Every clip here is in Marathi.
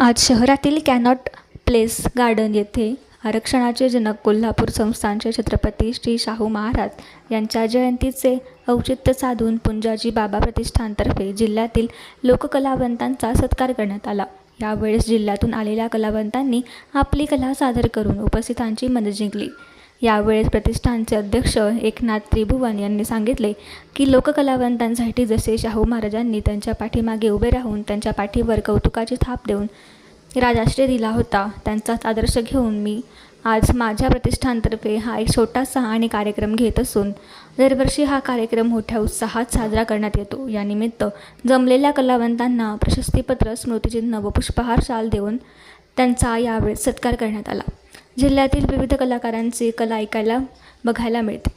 आज शहरातील कॅनॉट प्लेस गार्डन येथे आरक्षणाचे जनक कोल्हापूर संस्थानचे छत्रपती श्री शाहू महाराज यांच्या जयंतीचे औचित्य साधून पुंजाजी बाबा प्रतिष्ठानतर्फे जिल्ह्यातील लोककलावंतांचा सत्कार करण्यात आला. यावेळेस जिल्ह्यातून आलेल्या कलावंतांनी आपली कला सादर करून उपस्थितांची मनं जिंकली. यावेळेस प्रतिष्ठानचे अध्यक्ष एकनाथ त्रिभुवन यांनी सांगितले की लोककलावंतांसाठी जसे शाहू महाराजांनी त्यांच्या पाठीमागे उभे राहून त्यांच्या पाठीवर कौतुकाची थाप देऊन राजाश्रय दिला होता त्यांचाच आदर्श घेऊन मी आज माझ्या प्रतिष्ठानतर्फे हा एक छोटासा आणि कार्यक्रम घेत असून दरवर्षी हा कार्यक्रम मोठ्या उत्साहात साजरा करण्यात येतो. यानिमित्त जमलेल्या कलावंतांना प्रशस्तीपत्र स्मृतिचिन्ह व पुष्पहार शाल देऊन त्यांचा यावेळी सत्कार करण्यात आला. जिल्ह्यातील विविध कलाकारांची कला ऐकायला बघायला मिळते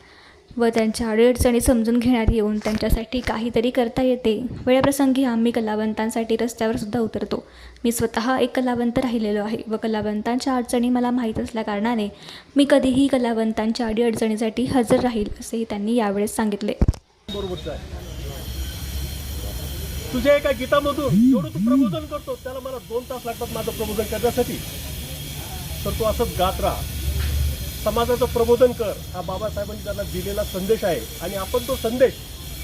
व त्यांच्या अडीअडचणी समजून घेण्यात येऊन त्यांच्यासाठी काहीतरी करता येते. वेळप्रसंगी आम्ही कलावंतांसाठी रस्त्यावर सुद्धा उतरतो. मी स्वतः एक कलावंत राहिलेलो आहे व कलावंतांच्या अडचणी मला माहीत असल्याकारणाने मी कधीही कलावंतांच्या अडीअडचणीसाठी हजर राहील असेही त्यांनी यावेळेस सांगितले. तुझ्या एका गीतामधून एवढं तू प्रबोधन करतो त्याला मला दोन तास लागतात माझं प्रबोधन करण्यासाठी. तर तू असंच गात राहा. समाजाचं प्रबोधन कर. हा बाबासाहेबांनी त्यांना दिलेला संदेश आहे. आणि आपण तो संदेश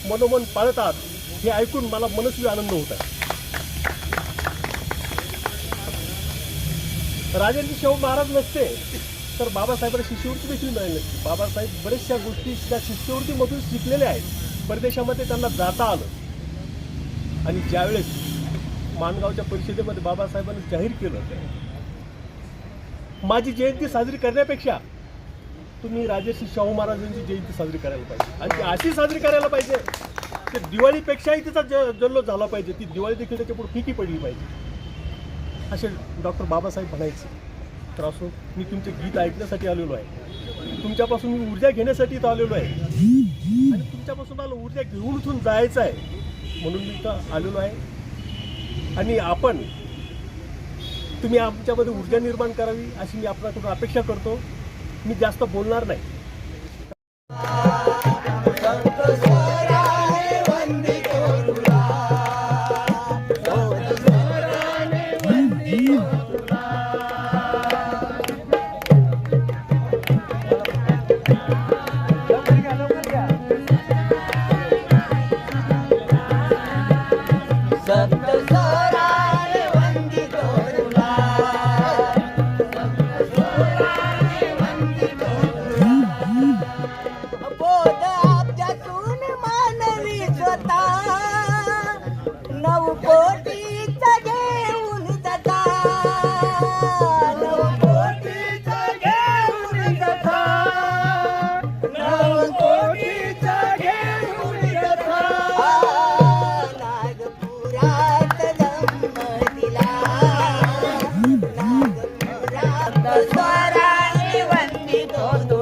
मनोमन पाळतात हे ऐकून मला मनस्वी आनंद होत आहे. राजेंद्र शाहू महाराज नसते तर बाबासाहेबांना शिष्यवृत्ती देखील मिळाली नसते. बाबासाहेब बऱ्याचशा गोष्टी त्या शिष्यवृत्तीमधून शिकलेल्या आहेत. परदेशामध्ये त्यांना जाता आलं. आणि ज्यावेळेस माणगावच्या परिषदेमध्ये बाबासाहेबांनी जाहीर केलं माझी जयंती साजरी करण्यापेक्षा तुम्ही राजर्षी शाहू महाराजांची जयंती साजरी करायला पाहिजे. आणि ती अशी साजरी करायला पाहिजे की दिवाळीपेक्षाही तिचा ज जल्लोष झाला पाहिजे. ती दिवाळी देखील त्याच्या पुढे फिकी पडली पाहिजे. असे डॉक्टर बाबासाहेब म्हणायचे. तर असो मी तुमचे गीत ऐकण्यासाठी आलेलो आहे. तुमच्यापासून मी ऊर्जा घेण्यासाठी इथं आलेलो आहे. आणि तुमच्यापासून मला ऊर्जा घेऊन इथून जायचं आहे. म्हणून मी इथं आलेलो आहे. आणि आपण तुम्ही आमच्यामध्ये ऊर्जा निर्माण करावी अशी मी आपल्याकडून अपेक्षा करतो. मी जास्त बोलणार नाही. Yeah.